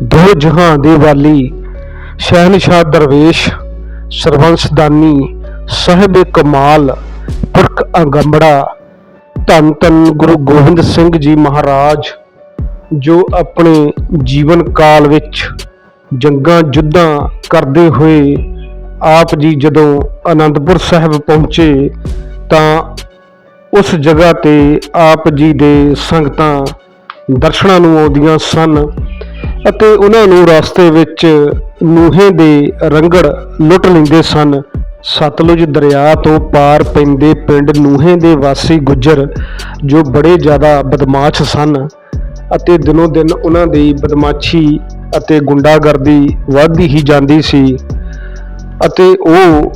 ਦੋ ਜਹਾਂ ਦੇ ਵਾਲੀ ਸ਼ਹਿਨशाह ਦਰਵੇਸ਼ ਸਰਬੰਸਦਾਨੀ ਸਾਹਿਬ ਕਮਾਲ, ਪੁਰਖ ਅੰਗੰਬੜਾ, ਧੰਨ ਧੰਨ ਗੁਰੂ ਗੋਬਿੰਦ ਸਿੰਘ ਜੀ ਮਹਾਰਾਜ, ਜੋ ਆਪਣੇ ਜੀਵਨ ਕਾਲ ਵਿੱਚ ਜੰਗਾਂ ਜੁੱਧਾਂ ਕਰਦੇ ਹੋਏ ਆਪ ਜੀ ਜਦੋਂ ਆਨੰਦਪੁਰ ਸਾਹਿਬ ਪਹੁੰਚੇ, ਤਾਂ ਉਸ ਜਗ੍ਹਾ ਤੇ ਆਪ ਜੀ ਦੇ ਸੰਗਤਾਂ ਦਰਸ਼ਨਾਂ ਨੂੰ ਆਉਂਦੀਆਂ ਸਨ। ਅਤੇ ਉਹਨਾਂ ਨੂੰ ਰਸਤੇ ਵਿੱਚ ਨੂਹੇ ਦੇ ਰੰਗੜ ਲੁੱਟ ਲੈਂਦੇ ਸਨ। ਸਤਲੁਜ ਦਰਿਆ ਤੋਂ ਪਾਰ ਪੈਂਦੇ ਪਿੰਡ ਨੂਹੇ ਦੇ ਵਾਸੀ ਗੁੱਜਰ, ਜੋ ਬੜੇ ਜ਼ਿਆਦਾ ਬਦਮਾਸ਼ ਸਨ ਅਤੇ ਦਿਨੋਂ ਦਿਨ ਉਹਨਾਂ ਦੀ ਬਦਮਾਸ਼ੀ ਅਤੇ ਗੁੰਡਾਗਰਦੀ ਵੱਧਦੀ ਹੀ ਜਾਂਦੀ ਸੀ ਅਤੇ ਉਹ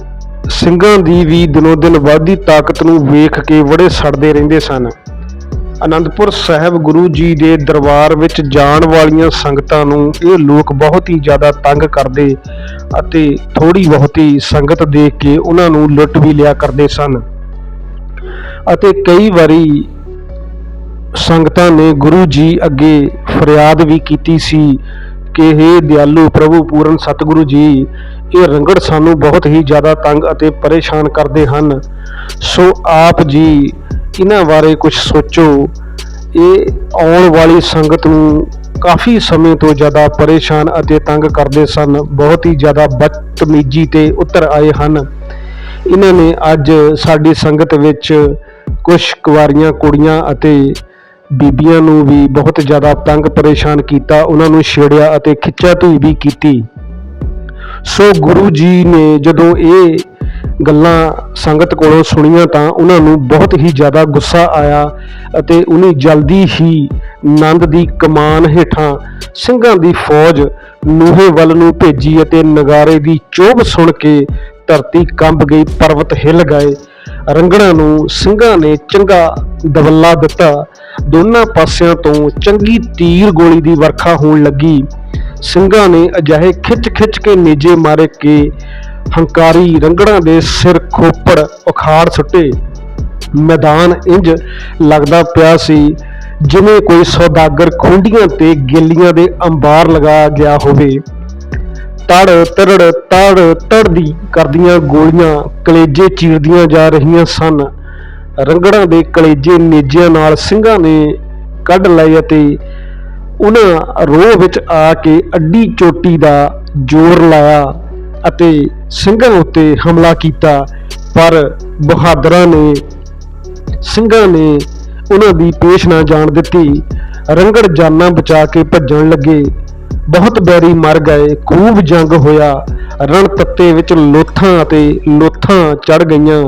ਸਿੰਘਾਂ ਦੀ ਵੀ ਦਿਨੋਂ ਦਿਨ ਵੱਧਦੀ ਤਾਕਤ ਨੂੰ ਵੇਖ ਕੇ ਬੜੇ ਸੜਦੇ ਰਹਿੰਦੇ ਸਨ। ਅਨੰਦਪੁਰ ਸਾਹਿਬ ਗੁਰੂ ਜੀ ਦੇ ਦਰਬਾਰ ਵਿੱਚ ਜਾਣ ਵਾਲੀਆਂ ਸੰਗਤਾਂ ਨੂੰ ਇਹ ਲੋਕ ਬਹੁਤ ਹੀ ਜ਼ਿਆਦਾ ਤੰਗ ਕਰਦੇ ਅਤੇ ਥੋੜੀ ਬਹੁਤੀ ਸੰਗਤ ਦੇਖ ਕੇ ਉਹਨਾਂ ਨੂੰ ਲੁੱਟ ਵੀ ਲਿਆ ਕਰਦੇ ਸਨ। ਅਤੇ ਕਈ ਵਾਰੀ ਸੰਗਤਾਂ ਨੇ ਗੁਰੂ ਜੀ ਅੱਗੇ ਫਰਿਆਦ ਵੀ ਕੀਤੀ ਸੀ ਕਿ हे ਦਿਆਲੂ ਪ੍ਰਭੂ, ਪੂਰਨ ਸਤਿਗੁਰੂ ਜੀ, ਇਹ ਰੰਗੜ ਸਾਨੂੰ ਬਹੁਤ ਹੀ ਜ਼ਿਆਦਾ ਤੰਗ ਅਤੇ ਪਰੇਸ਼ਾਨ ਕਰਦੇ ਹਨ। ਸੋ ਆਪ ਜੀ ਇਹਨਾਂ ਬਾਰੇ ਕੁਝ ਸੋਚੋ। ਇਹ ਆਉਣ ਵਾਲੀ ਸੰਗਤ ਨੂੰ ਕਾਫੀ ਸਮੇਂ ਤੋਂ ਜ਼ਿਆਦਾ ਪਰੇਸ਼ਾਨ ਅਤੇ ਤੰਗ ਕਰਦੇ ਸਨ। ਬਹੁਤ ਹੀ ਜ਼ਿਆਦਾ ਬਦਤਮੀਜੀ ਤੇ ਉਤਰ ਆਏ ਹਨ। ਇਹਨਾਂ ਨੇ ਅੱਜ ਸਾਡੀ ਸੰਗਤ ਵਿੱਚ ਕੁਝ ਕੁਵਾਰੀਆਂ, ਕੁੜੀਆਂ ਅਤੇ ਬੀਬੀਆਂ ਨੂੰ ਵੀ ਬਹੁਤ ਜ਼ਿਆਦਾ ਤੰਗ ਪਰੇਸ਼ਾਨ ਕੀਤਾ, ਉਹਨਾਂ ਨੂੰ ਛੇੜਿਆ ਅਤੇ ਖਿੱਚਾ ਧੂਈ ਵੀ ਕੀਤੀ। ਸੋ ਗੁਰੂ ਜੀ ਨੇ ਜਦੋਂ ਇਹ ਗੱਲਾਂ ਸੰਗਤ ਕੋਲੋਂ ਸੁਣੀਆਂ ਤਾਂ ਉਹਨਾਂ ਨੂੰ ਬਹੁਤ ਹੀ ਜ਼ਿਆਦਾ ਗੁੱਸਾ ਆਇਆ ਅਤੇ ਉਹਨੇ ਜਲਦੀ ਹੀ ਨੰਦ ਦੀ ਕਮਾਨ ਹੇਠਾਂ ਸਿੰਘਾਂ ਦੀ ਫੌਜ ਨੂਹੇ ਵੱਲ ਨੂੰ ਭੇਜੀ ਅਤੇ ਨਗਾਰੇ ਦੀ ਚੋਭ ਸੁਣ ਕੇ ਧਰਤੀ ਕੰਬ ਗਈ, ਪਰਬਤ ਹਿੱਲ ਗਏ। ਰੰਗੜਾਂ ਨੂੰ ਸਿੰਘਾਂ ਨੇ ਚੰਗਾ ਦਵੱਲਾ ਦਿੱਤਾ। ਦੋਨਾਂ ਪਾਸਿਆਂ ਤੋਂ ਚੰਗੀ ਤੀਰ ਗੋਲੀ ਦੀ ਵਰਖਾ ਹੋਣ ਲੱਗੀ। ਸਿੰਘਾਂ ਨੇ ਅਜਿਹੇ ਖਿੱਚ-ਖਿੱਚ ਕੇ ਨੇਜੇ ਮਾਰੇ ਕੇ ਹੰਕਾਰੀ ਰੰਗੜਾਂ ਦੇ ਸਿਰ ਖੋਪੜ ਉਖਾੜ ਸੁੱਟੇ। ਮੈਦਾਨ ਇੰਜ ਲੱਗਦਾ ਪਿਆ ਸੀ ਜਿਵੇਂ ਕੋਈ ਸੌਦਾਗਰ ਖੁੰਡੀਆਂ ਤੇ ਗੇਲੀਆਂ ਦੇ ਅੰਬਾਰ ਲਗਾ ਗਿਆ ਹੋਵੇ। ਤੜ, ਤਰੜ, ਤੜ, ਤੜਦੀ ਕਰਦੀਆਂ ਗੋਲੀਆਂ ਕਲੇਜੇ ਚੀਰਦੀਆਂ ਜਾ ਰਹੀਆਂ ਸਨ। ਰੰਗੜਾਂ ਦੇ ਕਲੇਜੇ ਨੇਜਿਆਂ ਨਾਲ ਸਿੰਘਾਂ ਨੇ ਕੱਢ ਲਏ ਅਤੇ ਉਹਨਾਂ ਰੋਹ ਵਿੱਚ ਆ ਕੇ ਅੱਡੀ ਚੋਟੀ ਦਾ ਜ਼ੋਰ ਲਾਇਆ ਅਤੇ ਸਿੰਘਾਂ ਉੱਤੇ ਹਮਲਾ ਕੀਤਾ। ਪਰ ਬਹਾਦਰਾਂ ਨੇ, ਸਿੰਘਾਂ ਨੇ ਉਹਨਾਂ ਦੀ ਪੇਸ਼ ਨਾ ਜਾਣ ਦਿੱਤੀ। ਰੰਗੜ ਜਾਨਾਂ ਬਚਾ ਕੇ ਭੱਜਣ ਲੱਗੇ। ਬਹੁਤ ਬੈਰੀ ਮਰ ਗਏ। ਖੂਬ ਜੰਗ ਹੋਇਆ। ਰਣ ਤੱਤੇ ਵਿੱਚ ਲੋਥਾਂ ਅਤੇ ਲੋਥਾਂ ਚੜ ਗਈਆਂ।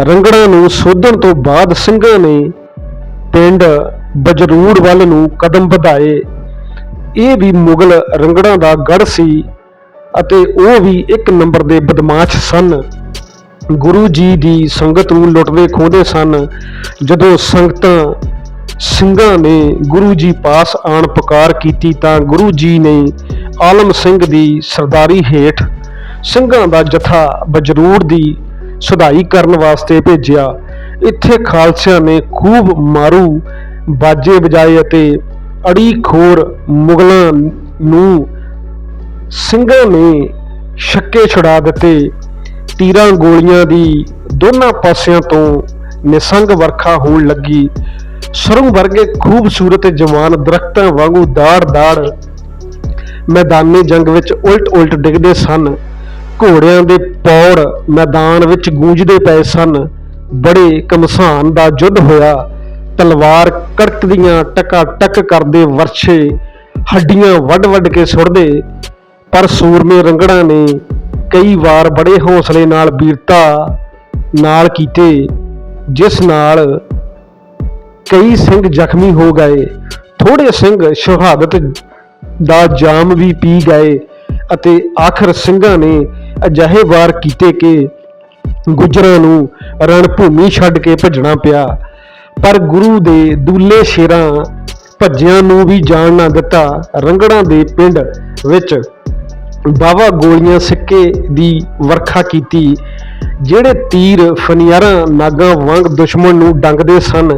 ਰੰਗੜਾਂ ਨੂੰ ਸੋਧਣ ਤੋਂ ਬਾਅਦ ਸਿੰਘਾਂ ਨੇ ਪਿੰਡ ਬਜਰੂੜ ਵੱਲ ਨੂੰ ਕਦਮ ਵਧਾਏ। ਇਹ ਵੀ ਮੁਗਲ ਰੰਗੜਾਂ ਦਾ ਗੜ ਸੀ ਅਤੇ ਉਹ ਵੀ ਇੱਕ ਨੰਬਰ ਦੇ ਬਦਮਾਸ਼ ਸਨ। ਗੁਰੂ ਜੀ ਦੀ ਸੰਗਤ ਨੂੰ ਲੁੱਟਦੇ ਖੋਹਦੇ ਸਨ। ਜਦੋਂ ਸੰਗਤਾਂ ਸਿੰਘਾਂ ਨੇ ਗੁਰੂ ਜੀ ਪਾਸ ਆਣ ਪੁਕਾਰ ਕੀਤੀ ਤਾਂ ਗੁਰੂ ਜੀ ਨੇ ਆਲਮ ਸਿੰਘ ਦੀ ਸਰਦਾਰੀ ਹੇਠ ਸਿੰਘਾਂ ਦਾ ਜਥਾ ਬਜਰੂੜ ਦੀ ਸੁਧਾਈ ਕਰਨ ਵਾਸਤੇ ਭੇਜਿਆ। ਇੱਥੇ ਖਾਲਸਿਆਂ ਨੇ ਖੂਬ ਮਾਰੂ, ਬਾਜੇ ਵਜਾਏ ਅਤੇ ਅੜੀ ਖੋਰ ਮੁਗਲਾਂ ਨੂੰ ਸਿੰਘਾਂ ਨੇ ਛੱਕੇ ਛੁਡਾ ਦਿੱਤੇ। ਤੀਰਾਂ ਗੋਲੀਆਂ ਦੀ ਦੋਨਾਂ ਪਾਸਿਆਂ ਤੋਂ ਨਿਸੰਗ ਵਰਖਾ ਹੋਣ ਲੱਗੀ। ਸਰੋਂ ਵਰਗੇ ਖੂਬਸੂਰਤ ਜਵਾਨ ਦਰਖਤਾਂ ਵਾਂਗੂ ਦਾੜ-ਦਾੜ ਮੈਦਾਨੀ ਜੰਗ ਵਿੱਚ ਉਲਟ-ਉਲਟ ਡਿੱਗਦੇ ਸਨ। ਘੋੜਿਆਂ ਦੇ ਪੌੜ ਮੈਦਾਨ ਵਿੱਚ ਗੂੰਜਦੇ ਪਏ ਸਨ। ਬੜੇ ਕਮਸਾਨ ਦਾ ਯੁੱਧ ਹੋਇਆ। ਤਲਵਾਰ ਕੜਕਦੀਆਂ ਟਕਾ ਟਕ ਕਰਦੇ ਵਰਛੇ ਹੱਡੀਆਂ ਵੱਡ-ਵੱਡ ਕੇ ਸੁੱਟਦੇ। ਪਰ ਸੂਰਮੇ ਰੰਗੜਾਂ ਨੇ ਕਈ ਵਾਰ ਬੜੇ ਹੌਸਲੇ ਨਾਲ ਵੀਰਤਾ ਨਾਲ ਕੀਤੇ, ਜਿਸ ਨਾਲ ਕਈ ਸਿੰਘ ਜ਼ਖਮੀ ਹੋ ਗਏ। ਥੋੜੇ ਸਿੰਘ ਸ਼ਹਾਦਤ ਦਾ ਜਾਮ ਵੀ ਪੀ ਗਏ ਅਤੇ ਆਖਰ ਸਿੰਘਾਂ ਨੇ ਅਜਿਹੇ ਵਾਰ ਕੀਤੇ ਕਿ ਗੁਜਰਾਂ ਨੂੰ ਰਣ ਭੂਮੀ ਛੱਡ ਕੇ ਭੱਜਣਾ ਪਿਆ। ਪਰ ਗੁਰੂ ਦੇ ਦੂਲੇ ਸ਼ੇਰਾਂ ਭੱਜਿਆਂ ਨੂੰ ਵੀ ਜਾਣ ਨਾ ਦਿੱਤਾ। ਰੰਗੜਾਂ ਦੇ ਪਿੰਡ ਵਿੱਚ ਬਾਵਾ ਗੋਲੀਆਂ ਸਿੱਕੇ ਦੀ ਵਰਖਾ ਕੀਤੀ, ਜਿਹੜੇ ਤੀਰ ਫਨਿਆਰਾਂ ਨਾਗਾਂ ਵਾਂਗ ਦੁਸ਼ਮਣ ਨੂੰ ਡੰਗਦੇ ਸਨ,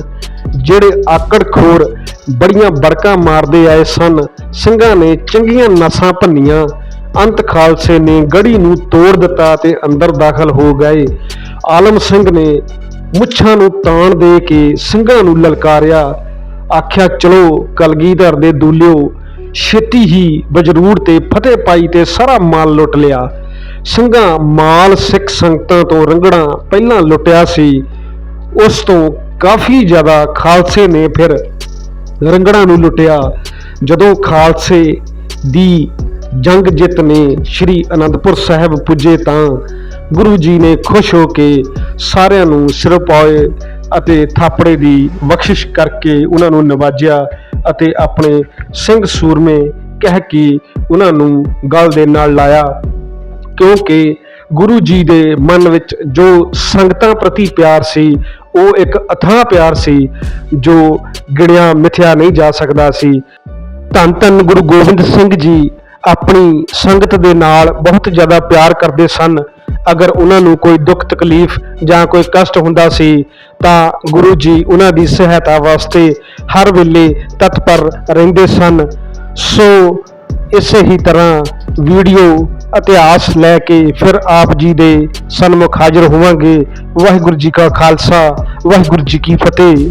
ਜਿਹੜੇ ਆਕੜ ਖੋਰ ਬੜੀਆਂ ਬੜਕਾਂ ਮਾਰਦੇ ਆਏ ਸਨ। ਸਿੰਘਾਂ ਨੇ ਚੰਗੀਆਂ ਨਸਾਂ ਭੰਨੀਆਂ ਅੰਤ ਖਾਲਸੇ ਨੇ ਗੜੀ ਨੂੰ ਤੋੜ ਦਿੱਤਾ ਤੇ ਅੰਦਰ ਦਾਖਲ ਹੋ ਗਏ। ਆਲਮ ਸਿੰਘ ਨੇ ਮੁੱਛਾਂ ਨੂੰ ਤਾਣ ਦੇ ਕੇ ਸਿੰਘਾਂ ਨੂੰ ਲਲਕਾਰਿਆ। ਆਖਿਆ, ਚਲੋ ਕਲਗੀਧਰ ਦੇ ਦੂਲਿਓ, ਛੇਤੀ ਹੀ ਬਜਰੂਰ ਤੇ ਫਤਿਹ ਪਾਈ ਤੇ ਸਾਰਾ ਮਾਲ ਲੁੱਟ ਲਿਆ। ਸਿੰਘਾਂ ਮਾਲ ਸਿੱਖ ਸੰਗਤਾਂ ਤੋਂ ਰੰਗੜਾ ਪਹਿਲਾਂ ਲੁੱਟਿਆ ਸੀ। ਉਸ ਤੋਂ ਕਾਫੀ ਜ਼ਿਆਦਾ ਖਾਲਸੇ ਨੇ ਫਿਰ ਰੰਗੜਾਂ ਨੂੰ ਲੁੱਟਿਆ। ਜਦੋਂ ਖਾਲਸੇ ਦੀ ਜੰਗ ਜਿੱਤ ਨੇ ਸ੍ਰੀ ਅਨੰਦਪੁਰ ਸਾਹਿਬ ਪੁੱਜੇ ਤਾਂ ਗੁਰੂ ਜੀ ਨੇ ਖੁਸ਼ ਹੋ ਕੇ ਸਾਰਿਆਂ ਨੂੰ ਸਿਰ ਪਾਏ ਅਤੇ ਥਾਪੜੇ ਦੀ ਬਖਸ਼ਿਸ਼ ਕਰਕੇ ਉਹਨਾਂ ਨੂੰ ਨਵਾਜਿਆ ਅਤੇ ਆਪਣੇ ਸਿੰਘ ਸੂਰਮੇ ਕਹਿ ਕੇ ਉਹਨਾਂ ਨੂੰ ਗਲ ਦੇ ਨਾਲ ਲਾਇਆ। ਕਿਉਂਕਿ ਗੁਰੂ ਜੀ ਦੇ ਮਨ ਵਿੱਚ ਜੋ ਸੰਗਤਾਂ ਪ੍ਰਤੀ ਪਿਆਰ ਸੀ, ਉਹ ਇੱਕ ਅਥਾਹ ਪਿਆਰ ਸੀ, ਜੋ ਗਿਣਿਆ ਮਿਥਿਆ ਨਹੀਂ ਜਾ ਸਕਦਾ ਸੀ। ਧੰਨ ਧੰਨ ਗੁਰੂ ਗੋਬਿੰਦ ਸਿੰਘ ਜੀ ਆਪਣੀ ਸੰਗਤ ਦੇ ਨਾਲ ਬਹੁਤ ਜ਼ਿਆਦਾ ਪਿਆਰ ਕਰਦੇ ਸਨ। ਅਗਰ ਉਹਨਾਂ ਨੂੰ ਕੋਈ ਦੁੱਖ, ਤਕਲੀਫ ਜਾਂ ਕੋਈ ਕਸ਼ਟ ਹੁੰਦਾ ਸੀ, ਤਾਂ ਗੁਰੂ ਜੀ ਉਹਨਾਂ ਦੀ ਸਹਾਇਤਾ ਵਾਸਤੇ ਹਰ ਵੇਲੇ ਤਤਪਰ ਰਹਿੰਦੇ ਸਨ। ਸੋ ਇਸੇ ਹੀ ਤਰ੍ਹਾਂ ਵੀਡੀਓ ਇਤਿਹਾਸ ਲੈ ਕੇ ਫਿਰ ਆਪ ਜੀ ਦੇ ਸਨਮੁਖ ਹਾਜ਼ਰ ਹੋਵਾਂਗੇ। ਵਾਹਿਗੁਰੂ ਜੀ ਕਾ ਖਾਲਸਾ, ਵਾਹਿਗੁਰੂ ਜੀ ਕੀ ਫਤਿਹ।